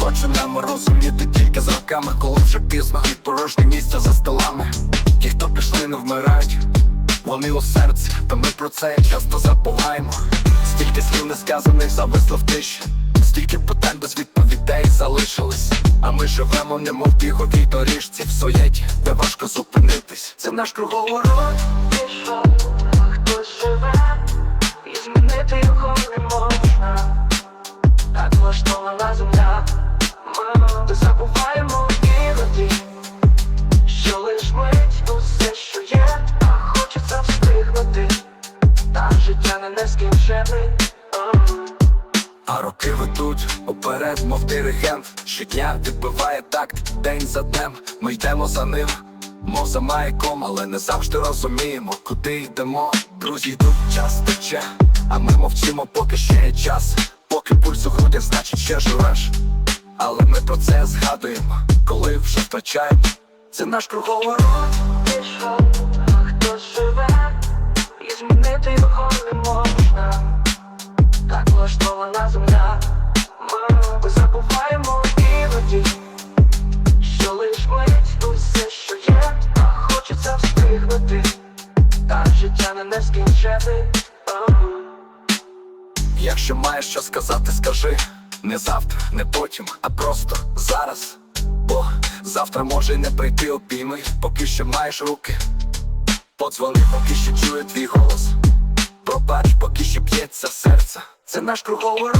Починаємо розуміти тільки з роками, коли вже пізно і порожні місця за столами. Ті, хто пішли, не вмирають, вони у серці, та ми про це часто забуваємо. Стільки слів несказаних зависло в тиші, стільки питань без відповідей залишились. А ми живемо, немов біговій доріжці в соєті, де важко зупинитись. Це наш круговорот. Пішов, не. А роки ведуть уперед, мов диригент. Щодня відбиває такт день за днем. Ми йдемо за ним, мов за маяком, але не завжди розуміємо, куди йдемо. Друзі йдуть, час тече, а ми мовчимо, поки ще є час. Поки пульс у грудях, значить ще живеш. Але ми про це згадуємо, коли вже втрачаємо. Це наш круговорот. Його не можна. Так влаштована земля, ми забуваємо іноді, що лиш мить усе, що є, а хочеться встигнути, та життя не нескінчене. Якщо маєш що сказати, скажи не завтра, не потім, а просто зараз. Бо завтра може не прийти обійми, поки що маєш руки. Подзвони, поки що чує твій голос. Пробач, поки ще б'ється серце. Це наш круговорот.